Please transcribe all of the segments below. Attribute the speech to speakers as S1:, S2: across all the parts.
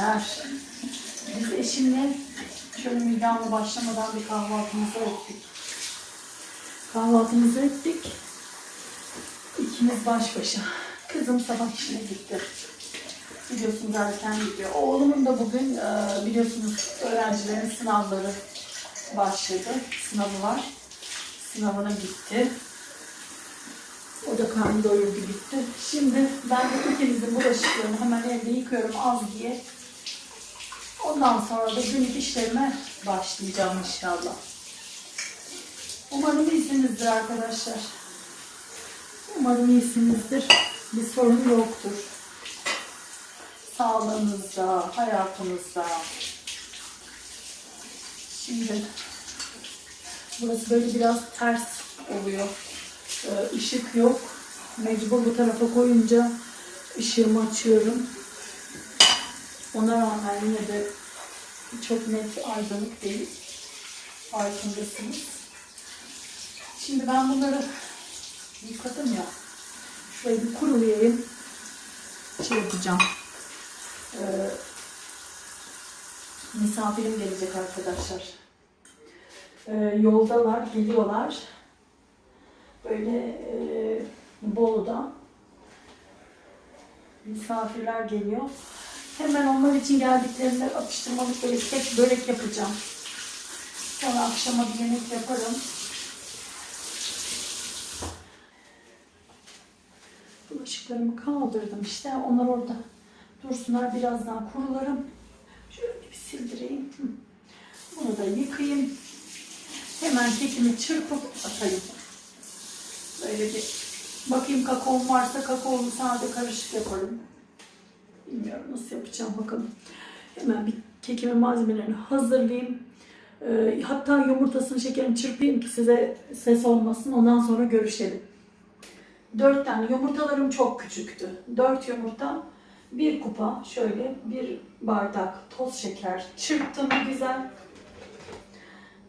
S1: günler. Biz eşimle şöyle Müge başlamadan bir kahvaltımızı ettik. Kahvaltımızı ettik. İkimiz baş başa. Kızım sabah işine gitti. Biliyorsunuz erken gidiyor. Oğlumun da bugün e, biliyorsunuz öğrencilerin sınavları başladı. Sınavı var. Sınavına gitti. O da karnı doyurdu gitti. Şimdi ben de ikimizin bulaşıklarını hemen evde yıkıyorum az diye. Ondan sonra da günlük işlerime başlayacağım inşallah. Umarım iyisinizdir arkadaşlar. Umarım iyisinizdir. Bir sorun yoktur. Sağlığınızda, hayatınızda. Şimdi burası böyle biraz ters oluyor. Ee, ışık yok. Mecbur bu tarafa koyunca ışığımı açıyorum. Ona rağmen yine de çok net aydınlık değil. Farkındasınız. Şimdi ben bunları yıkadım ya. Şurayı bir kurulayayım. Şey yapacağım. Ee, misafirim gelecek arkadaşlar. Ee, yoldalar, geliyorlar. Böyle e, Bolu'dan misafirler geliyor. Hemen onlar için geldiklerinde atıştırmalık böyle kek börek yapacağım. Sonra akşama bir yemek yaparım. Bulaşıklarımı kaldırdım işte. Onlar orada dursunlar. Birazdan kurularım. Şöyle bir sildireyim. Bunu da yıkayayım. Hemen kekimi çırpıp atayım. Böyle bir bakayım kakaom varsa kakaolu sade karışık yaparım. Bilmiyorum nasıl yapacağım bakalım. Hemen bir kekimin malzemelerini hazırlayayım. Ee, hatta yumurtasını şekerini çırpayım ki size ses olmasın. Ondan sonra görüşelim. 4 tane yumurtalarım çok küçüktü. 4 yumurta, bir kupa şöyle bir bardak toz şeker çırptım güzel.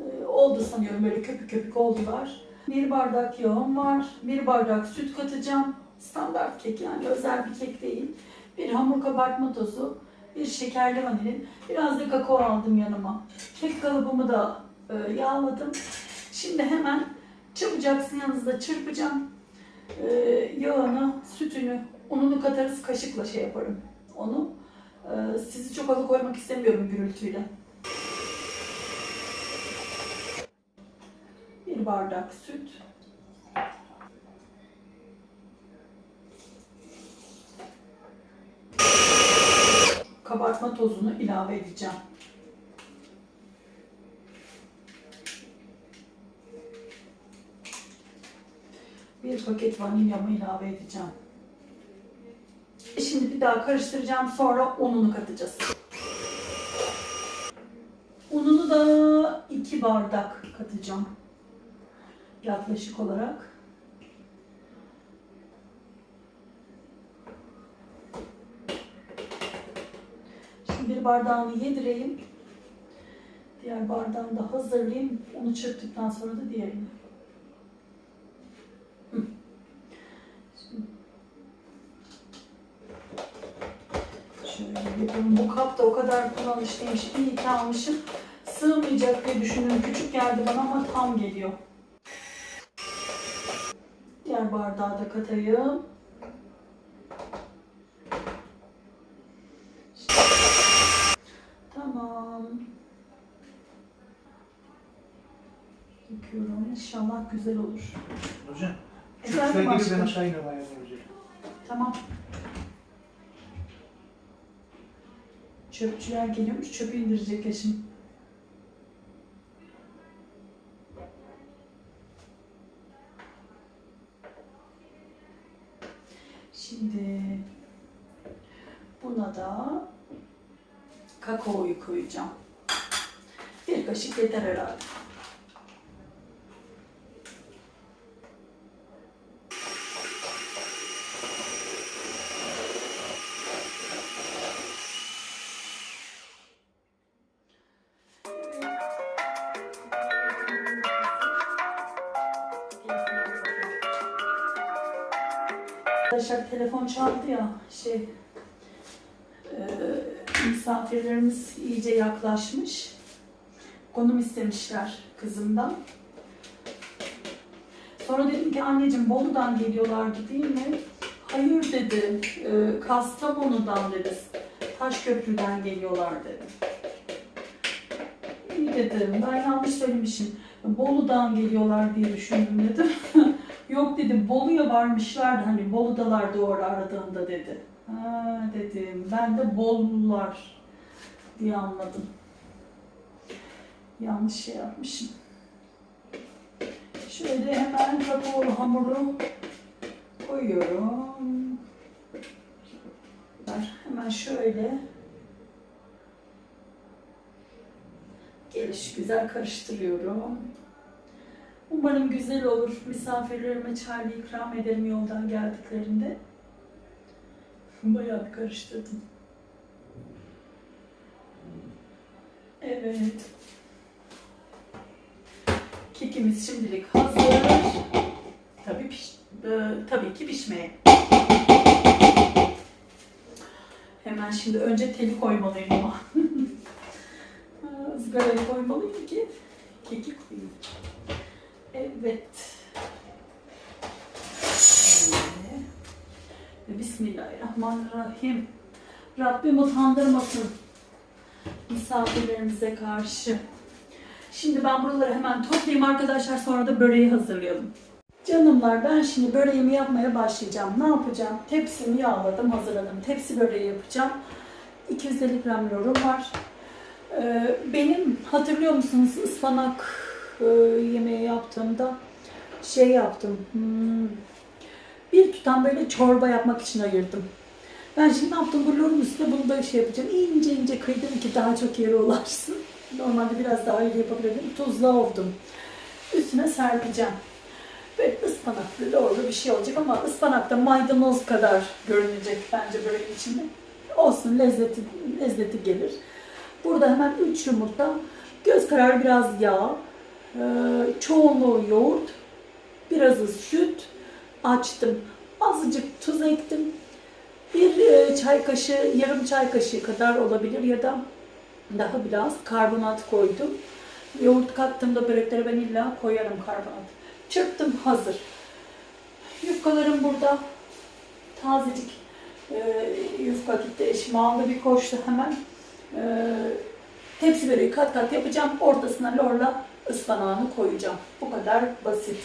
S1: Ee, oldu sanıyorum böyle köpük köpük oldular. Bir bardak yağım var. Bir bardak süt katacağım. Standart kek yani özel bir kek değil. Bir hamur kabartma tozu, bir şekerli vanilin, biraz da kakao aldım yanıma. Kek kalıbımı da e, yağladım. Şimdi hemen çabucaksın yanınızda çırpacağım. E, yağını, sütünü, ununu katarız kaşıkla şey yaparım onu. E, sizi çok alıkoymak istemiyorum gürültüyle. Bir bardak süt. Kabartma tozunu ilave edeceğim. Bir paket vanilyamı ilave edeceğim. E Şimdi bir daha karıştıracağım. Sonra ununu katacağız. Ununu da iki bardak katacağım. Yaklaşık olarak. Şimdi bardağını yedireyim. Diğer bardağını da hazırlayayım. Onu çırptıktan sonra da diğerini. Şöyle yapalım. Bu kap da o kadar kullanışlıymış. İyi ki almışım. Sığmayacak diye düşünüyorum. Küçük geldi bana ama tam geliyor. Diğer bardağı da katayım. Tamam. Yıkıyorum. İnşallah güzel olur.
S2: Hocam,
S1: Efendim
S2: çocuklar gibi ben aşağı iniyorum ayağımı hocam.
S1: Tamam. Çöpçüler geliyormuş, çöpü indirecek eşim. Şimdi buna da kakaoyu koyacağım. Bir kaşık yeter herhalde. Arkadaşlar telefon çaldı ya şey e, Misafirlerimiz iyice yaklaşmış. Konum istemişler kızımdan. Sonra dedim ki anneciğim Bolu'dan geliyorlardı değil mi? Hayır dedi. E, Kastamonu'dan dedi. Taşköprü'den geliyorlar dedi. İyi dedim. Ben yanlış söylemişim. Bolu'dan geliyorlar diye düşündüm dedim. Yok dedim Bolu'ya varmışlardı hani Bolu'dalar doğru aradığında dedi. Ha dedim ben de Bolular diye anladım. Yanlış şey yapmışım. Şöyle hemen kakaolu hamuru koyuyorum. Hemen şöyle geliş güzel karıştırıyorum. Umarım güzel olur. Misafirlerime çaylı ikram ederim yoldan geldiklerinde. Bayağı bir karıştırdım. Evet. Kekimiz şimdilik hazır. Tabii, piş, e, tabii ki pişmeye. Hemen şimdi önce teli koymalıyım ama. Izgaraya koymalıyım ki keki koyayım. Evet. Şöyle. Bismillahirrahmanirrahim. Rabbim utandırmasın misafirlerimize karşı. Şimdi ben buraları hemen toplayayım arkadaşlar sonra da böreği hazırlayalım. Canımlar ben şimdi böreğimi yapmaya başlayacağım. Ne yapacağım? Tepsimi yağladım, hazırladım. Tepsi böreği yapacağım. 250 gram yoğurum var. Ee, benim hatırlıyor musunuz ıspanak yemeği yaptığımda şey yaptım. Hmm, bir tutam böyle çorba yapmak için ayırdım. Ben şimdi ne yaptım? Bu üstüne bunu da şey yapacağım. İnce ince kıydım ki daha çok yere ulaşsın. Normalde biraz daha iyi yapabilirim. Tuzla ovdum. Üstüne serpeceğim. Böyle ıspanaklı, lorlu bir şey olacak ama ıspanak da maydanoz kadar görünecek bence böreğin içinde. Olsun lezzeti, lezzeti gelir. Burada hemen 3 yumurta, göz kararı biraz yağ, e, çoğunluğu yoğurt, birazı süt açtım. Azıcık tuz ektim. Bir e, çay kaşığı, yarım çay kaşığı kadar olabilir ya da daha biraz karbonat koydum. Yoğurt kattığımda böreklere ben illa koyarım karbonat. Çırptım hazır. Yufkalarım burada. Tazecik e, yufka gitti. Eşim aldı bir koştu hemen. E, tepsi böreği kat kat yapacağım. Ortasına lorla ıspanağını koyacağım. Bu kadar basit.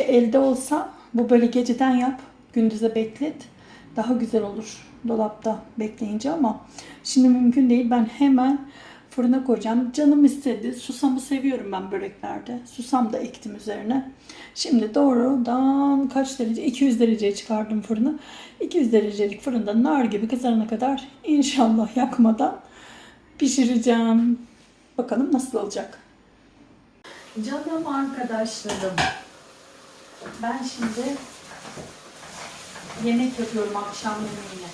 S1: Ki elde olsa bu böyle geceden yap, gündüze beklet. Daha güzel olur dolapta bekleyince ama şimdi mümkün değil. Ben hemen Fırına koyacağım. Canım istedi. Susamı seviyorum ben böreklerde. Susam da ektim üzerine. Şimdi doğrudan kaç derece? 200 dereceye çıkardım fırını. 200 derecelik fırında nar gibi kızarana kadar inşallah yakmadan pişireceğim. Bakalım nasıl olacak. Canım arkadaşlarım. Ben şimdi yemek yapıyorum akşam yemeğine.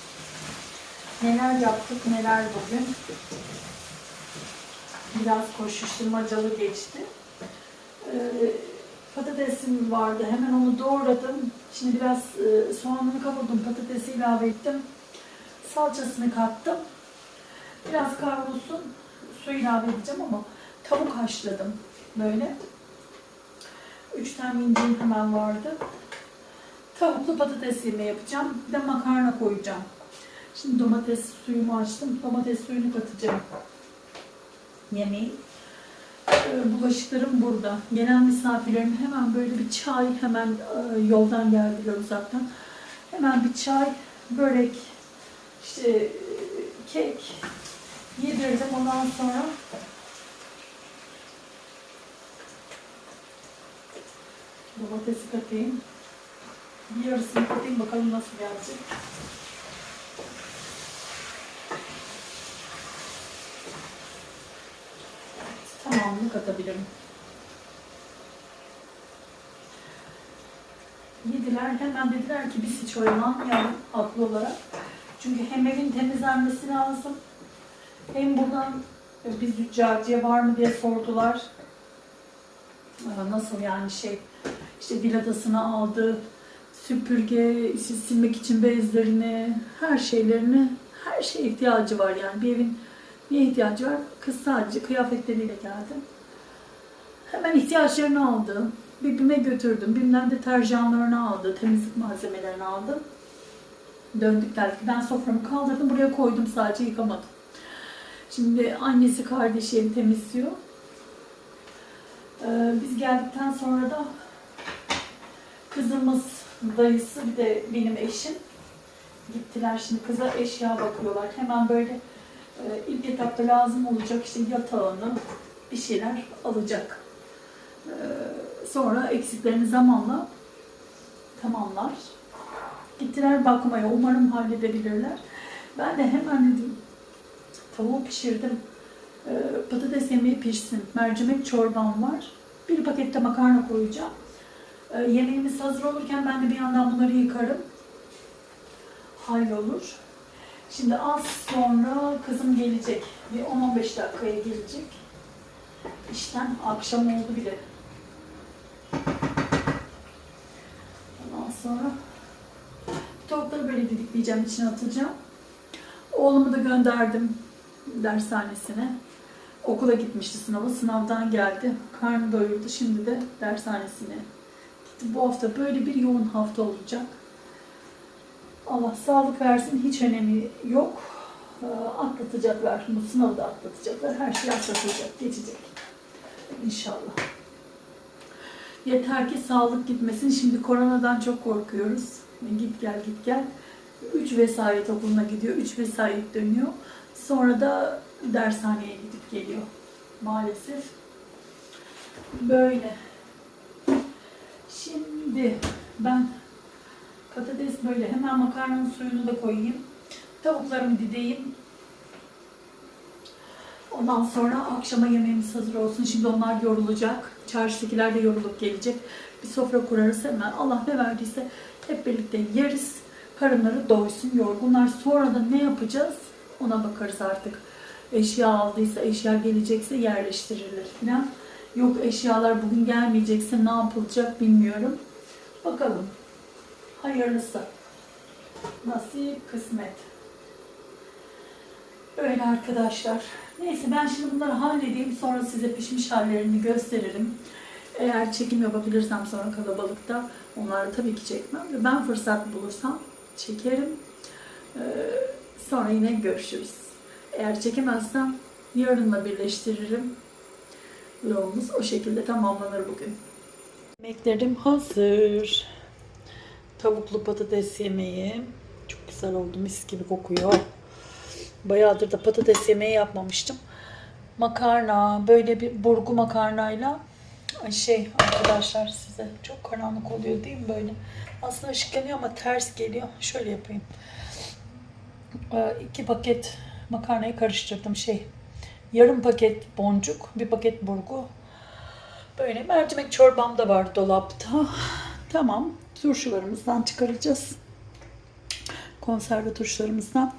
S1: Neler yaptık neler bugün. Biraz koşuşturmacalı geçti. Ee, patatesim vardı. Hemen onu doğradım. Şimdi biraz e, soğanını kavurdum. Patatesi ilave ettim. Salçasını kattım. Biraz kavrulsun. Su ilave edeceğim ama tavuk haşladım. Böyle. Üç tane incim hemen vardı. Tavuklu patates yemeği yapacağım. Bir de makarna koyacağım. Şimdi domates suyumu açtım. Domates suyunu katacağım. Yemeği. Ee, Bulaşıklarım burada. Gelen misafirlerim hemen böyle bir çay, hemen e, yoldan geldiler uzaktan. Hemen bir çay, börek, işte e, kek yedirdim. Ondan sonra domatesi katayım. Bir yarısını katayım bakalım nasıl gelecek. Tamamını katabilirim. Yediler hemen dediler ki biz hiç oyalanmayalım haklı olarak. Çünkü hem evin temizlenmesi lazım hem buradan e, bir züccaciye var mı diye sordular. Nasıl yani şey işte villadasını aldı, süpürge, işte silmek için bezlerini, her şeylerini, her şeye ihtiyacı var yani. Bir evin neye ihtiyacı var? Kız sadece kıyafetleriyle geldi. Hemen ihtiyaçlarını aldı. Birbirine götürdüm. Birbirinden deterjanlarını aldı. Temizlik malzemelerini aldı. Döndük geldik. Ben soframı kaldırdım. Buraya koydum sadece yıkamadım. Şimdi annesi kardeşi temizliyor. Ee, biz geldikten sonra da kızımız, dayısı bir de benim eşim gittiler şimdi kıza eşya bakıyorlar. Hemen böyle e, ilk etapta lazım olacak işte yatağını bir şeyler alacak. Ee, sonra eksiklerini zamanla tamamlar. Gittiler bakmaya. Umarım halledebilirler. Ben de hemen dedim tavuğu pişirdim. Ee, patates yemeği pişsin. Mercimek çorbam var. Bir pakette makarna koyacağım. Ee, yemeğimiz hazır olurken ben de bir yandan bunları yıkarım. Hallolur. Şimdi az sonra kızım gelecek. Bir 10-15 dakikaya gelecek. İşten akşam oldu bile. Ondan sonra tavukları böyle didikleyeceğim, içine atacağım. Oğlumu da gönderdim dershanesine. Okula gitmişti sınava. Sınavdan geldi. Karnı doyurdu. Şimdi de dershanesine. Bu hafta böyle bir yoğun hafta olacak. Allah sağlık versin. Hiç önemi yok. Ee, Atlatacaklar. Bu sınavı da atlatacaklar. Her şey atlatılacak. Geçecek. İnşallah. Yeter ki sağlık gitmesin. Şimdi koronadan çok korkuyoruz. Git gel git gel. 3 vesayet okuluna gidiyor. 3 vesayet dönüyor. Sonra da dershaneye gidip geliyor. Maalesef. Böyle. Şimdi ben patates böyle hemen makarnanın suyunu da koyayım. Tavuklarımı dideyim. Ondan sonra akşama yemeğimiz hazır olsun. Şimdi onlar yorulacak. Çarşıdakiler de yorulup gelecek. Bir sofra kurarız hemen. Allah ne verdiyse hep birlikte yeriz. Karınları doysun, yorgunlar. Sonra da ne yapacağız? Ona bakarız artık. Eşya aldıysa, eşya gelecekse yerleştirilir falan. Yok eşyalar bugün gelmeyecekse ne yapılacak bilmiyorum. Bakalım. Hayırlısı. Nasip, kısmet. Öyle arkadaşlar. Neyse ben şimdi bunları halledeyim. Sonra size pişmiş hallerini gösteririm. Eğer çekim yapabilirsem sonra kalabalıkta onları tabii ki çekmem. Ben fırsat bulursam çekerim. Ee, sonra yine görüşürüz. Eğer çekemezsem yarınla birleştiririm. Vlogumuz o şekilde tamamlanır bugün. Yemeklerim hazır. Tavuklu patates yemeği. Çok güzel oldu. Mis gibi kokuyor. Bayağıdır da patates yemeği yapmamıştım. makarna, böyle bir burgu makarnayla Ay şey arkadaşlar size çok karanlık oluyor değil mi böyle? Aslında ışık geliyor ama ters geliyor. Şöyle yapayım. Ee, iki paket makarnayı karıştırdım şey. Yarım paket boncuk, bir paket burgu. Böyle mercimek çorbam da var dolapta. Tamam. Turşularımızdan çıkaracağız. Konserve turşularımızdan.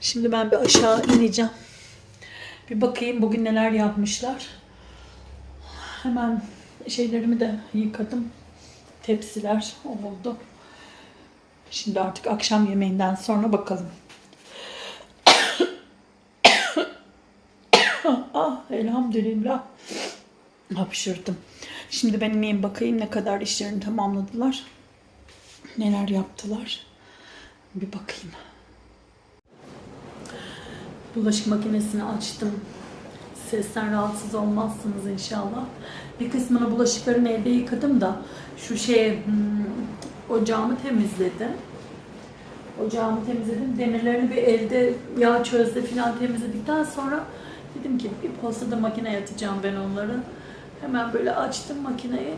S1: Şimdi ben bir aşağı ineceğim. Bir bakayım bugün neler yapmışlar. Hemen şeylerimi de yıkadım. Tepsiler oldu. Şimdi artık akşam yemeğinden sonra bakalım. Ah elhamdülillah. Hapşırdım. Şimdi ben ineyim bakayım ne kadar işlerini tamamladılar. Neler yaptılar. Bir bakayım. Bulaşık makinesini açtım. Sesten rahatsız olmazsınız inşallah. Bir kısmını bulaşıkların evde yıkadım da şu şey hmm, ocağımı temizledim. Ocağımı temizledim. Demirlerini bir elde yağ çözde falan temizledikten sonra dedim ki bir postada makineye atacağım ben onları. Hemen böyle açtım makineyi.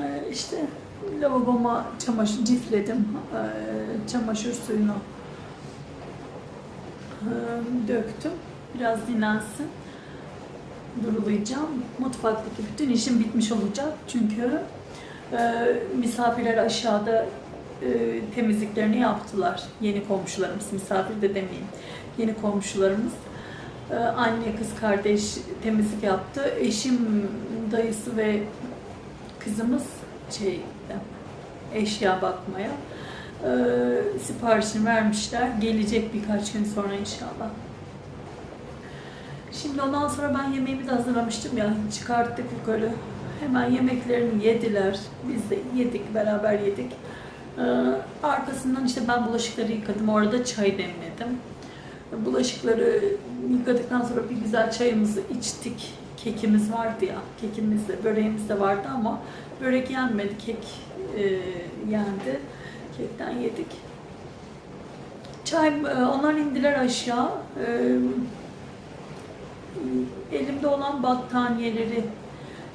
S1: Ee, işte lavaboma çamaşır cifledim. Ee, çamaşır suyunu e, döktüm. Biraz dinlensin. Durulayacağım. Mutfaktaki bütün işim bitmiş olacak. Çünkü e, misafirler aşağıda e, temizliklerini yaptılar. Yeni komşularımız, misafir de demeyeyim. Yeni komşularımız. E, anne, kız kardeş temizlik yaptı. Eşim, dayısı ve kızımız şey eşya bakmaya e, siparişini vermişler. Gelecek birkaç gün sonra inşallah. Şimdi ondan sonra ben yemeğimi de hazırlamıştım ya. Çıkarttık yukarı. Hemen yemeklerini yediler. Biz de yedik, beraber yedik. Ee, arkasından işte ben bulaşıkları yıkadım. Orada çay demledim. Bulaşıkları yıkadıktan sonra bir güzel çayımızı içtik. Kekimiz vardı ya. Kekimiz de, böreğimiz de vardı ama börek yenmedi. Kek e, yendi. Kekten yedik. Çay, e, onlar indiler aşağı. E, elimde olan battaniyeleri,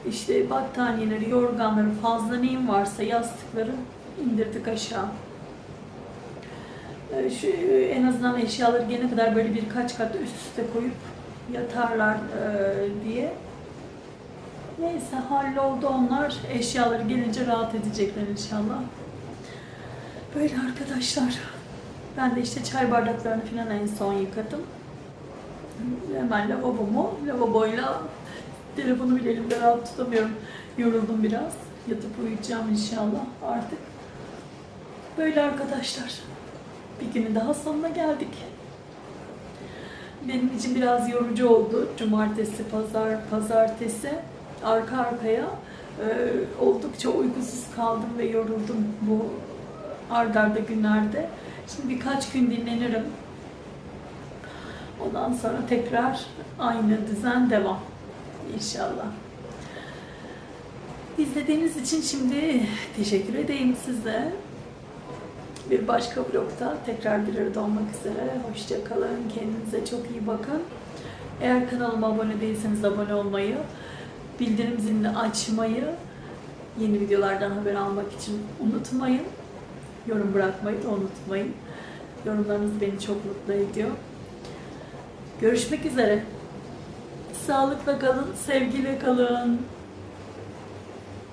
S1: işte battaniyeleri, yorganları, fazla neyim varsa yastıkları indirdik aşağı. Şu, en azından eşyaları gene kadar böyle birkaç kat üst üste koyup yatarlar e, diye. Neyse halloldu onlar. Eşyaları gelince rahat edecekler inşallah. Böyle arkadaşlar. Ben de işte çay bardaklarını falan en son yıkadım. Hemen lavabomu, lavaboyla telefonu bile elimde rahat tutamıyorum. Yoruldum biraz. Yatıp uyuyacağım inşallah artık. Böyle arkadaşlar. Bir günün daha sonuna geldik. Benim için biraz yorucu oldu. Cumartesi, pazar, pazartesi arka arkaya e, oldukça uykusuz kaldım ve yoruldum bu ard arda günlerde. Şimdi birkaç gün dinlenirim. Ondan sonra tekrar aynı düzen devam. İnşallah. İzlediğiniz için şimdi teşekkür edeyim size. Bir başka vlogda tekrar bir arada olmak üzere. Hoşça kalın. Kendinize çok iyi bakın. Eğer kanalıma abone değilseniz abone olmayı, bildirim zilini açmayı, yeni videolardan haber almak için unutmayın. Yorum bırakmayı da unutmayın. Yorumlarınız beni çok mutlu ediyor. Görüşmek üzere. Sağlıkla kalın, sevgiyle kalın.